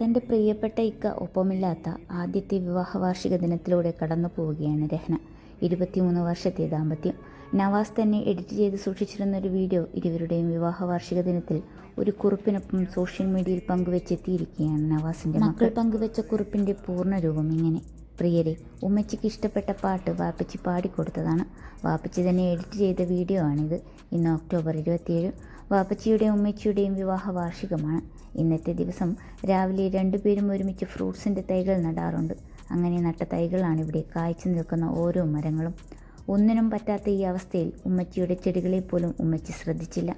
തന്റെ പ്രിയപ്പെട്ട ഇക്ക ഒപ്പമില്ലാത്ത ആദ്യത്തെ വിവാഹ വാർഷിക ദിനത്തിലൂടെ കടന്നു പോവുകയാണ് രഹ്ന. ഇരുപത്തിമൂന്ന് വർഷത്തെ ദാമ്പത്യം. നവാസ് തന്നെ എഡിറ്റ് ചെയ്ത് സൂക്ഷിച്ചിരുന്ന ഒരു വീഡിയോ ഇരുവരുടെയും വിവാഹ വാർഷിക ദിനത്തിൽ ഒരു കുറിപ്പിനൊപ്പം സോഷ്യൽ മീഡിയയിൽ പങ്കുവെച്ചെത്തിയിരിക്കുകയാണ് നവാസിന്റെ മക്കൾ. പങ്കുവെച്ച കുറിപ്പിന്റെ പൂർണ രൂപം ഇങ്ങനെ. പ്രിയരെ ഉമ്മച്ചിക്ക് ഇഷ്ടപ്പെട്ട പാട്ട് വാപ്പച്ചി പാടിക്കൊടുത്തതാണ്. വാപ്പച്ചി തന്നെ എഡിറ്റ് ചെയ്ത വീഡിയോ ആണിത്. ഇന്ന് ഒക്ടോബർ ഇരുപത്തിയേഴ് വാപ്പച്ചിയുടെയും ഉമ്മച്ചിയുടെയും വിവാഹ വാർഷികമാണ് ഇന്നത്തെ ദിവസം രാവിലെ രണ്ടുപേരും ഒരുമിച്ച് ഫ്രൂട്ട്സിന്റെ തൈകൾ നടാറുണ്ട്. അങ്ങനെ നട്ട തൈകളാണ് ഇവിടെ കായ്ച്ചു നിൽക്കുന്ന ഓരോ മരങ്ങളും. ഒന്നിനും പറ്റാത്ത ഈ അവസ്ഥയിൽ ഉമ്മച്ചിയുടെ ചെടികളെ പോലും ഉമ്മച്ചി ശ്രദ്ധിച്ചില്ല.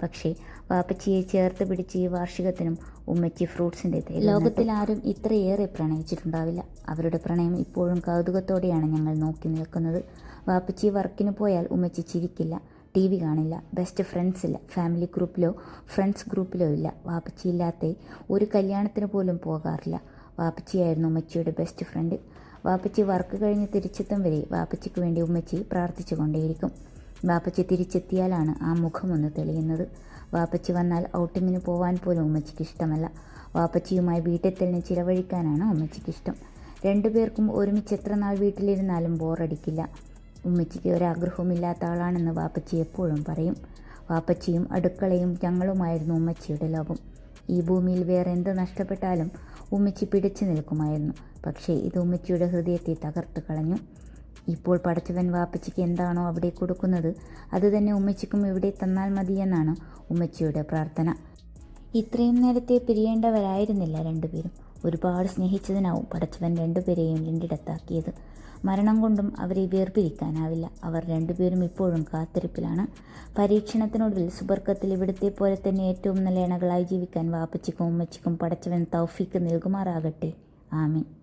പക്ഷേ വാപ്പച്ചിയെ ചേർത്ത് പിടിച്ച് ഈ വാർഷികത്തിനും ഉമ്മച്ചി ഫ്രൂട്ട്സിന്റെ തൈ ലോകത്തിൽ ആരും ഇത്രയേറെ പ്രണയിച്ചിട്ടുണ്ടാവില്ല. അവരുടെ പ്രണയം ഇപ്പോഴും കൗതുകത്തോടെയാണ് ഞങ്ങൾ നോക്കി നിൽക്കുന്നത്. വാപ്പച്ചി വർക്കിന് പോയാൽ ഉമ്മച്ചി ചിരിക്കില്ല. ടി വി കാണില്ല. ബെസ്റ്റ് ഫ്രണ്ട്സ് ഇല്ല. ഫാമിലി ഗ്രൂപ്പിലോ ഫ്രണ്ട്സ് ഗ്രൂപ്പിലോ ഇല്ല. വാപ്പച്ചിയില്ലാത്ത ഒരു കല്യാണത്തിന് പോലും പോകാറില്ല. വാപ്പച്ചിയായിരുന്നു ഉമ്മച്ചിയുടെ ബെസ്റ്റ് ഫ്രണ്ട് വാപ്പച്ചി വർക്ക് കഴിഞ്ഞ് തിരിച്ചെത്തും വരെ വാപ്പച്ചിക്ക് വേണ്ടി ഉമ്മച്ചി പ്രാർത്ഥിച്ചു കൊണ്ടേയിരിക്കും. വാപ്പച്ചി തിരിച്ചെത്തിയാലാണ് ആ മുഖമൊന്ന് തെളിയുന്നത്. വാപ്പച്ചി വന്നാൽ ഔട്ടിങ്ങിന് പോവാൻ പോലും ഉമ്മച്ചിക്ക് ഇഷ്ടമല്ല. വാപ്പച്ചിയുമായി വീട്ടിൽ തന്നെ ചിലവഴിക്കാനാണ് ഉമ്മച്ചിക്ക് ഇഷ്ടം. രണ്ടുപേർക്കും ഒരുമിച്ച് എത്ര നാൾ വീട്ടിലിരുന്നാലും ബോറടിക്കില്ല ഉമ്മച്ചിക്ക് ഒരാഗ്രഹവുമില്ലാത്ത ആളാണെന്ന് വാപ്പച്ചി എപ്പോഴും പറയും. വാപ്പച്ചിയും അടുക്കളയും ഞങ്ങളുമായിരുന്നു ഉമ്മച്ചിയുടെ ലോകം. ഈ ഭൂമിയിൽ വേറെ എന്ത് നഷ്ടപ്പെട്ടാലും ഉമ്മച്ചി പിടിച്ചു നിൽക്കുമായിരുന്നു. പക്ഷേ ഇത് ഉമ്മച്ചിയുടെ ഹൃദയത്തെ തകർത്ത് കളഞ്ഞു. ഇപ്പോൾ പടച്ചവൻ വാപ്പച്ചിക്ക് എന്താണോ അവിടെ കൊടുക്കുന്നത് അത് തന്നെ ഉമ്മച്ചിക്കും ഇവിടെ തന്നാൽ മതിയെന്നാണ് ഉമ്മച്ചിയുടെ പ്രാർത്ഥന. ഇത്രയും നേരത്തെ പിരിയേണ്ടവരായിരുന്നില്ല രണ്ടുപേരും. ഒരുപാട് സ്നേഹിച്ചതിനാവും പടച്ചവൻ രണ്ടുപേരെയും രണ്ടിടത്താക്കിയത്. മരണം കൊണ്ടും അവരെ വേർപിരിക്കാനാവില്ല. അവർ രണ്ടുപേരും ഇപ്പോഴും കാത്തിരിപ്പിലാണ്. പരീക്ഷണത്തിനൊടുവിൽ സുബർക്കത്തിൽ ഇവിടുത്തെ പോലെ തന്നെ ഏറ്റവും നല്ല ഇണകളായി ജീവിക്കാൻ വാപ്പച്ചിക്കും ഉമ്മച്ചിക്കും പടച്ചവൻ തൗഫീക്ക് നൽകുമാറാകട്ടെ. ആമീൻ.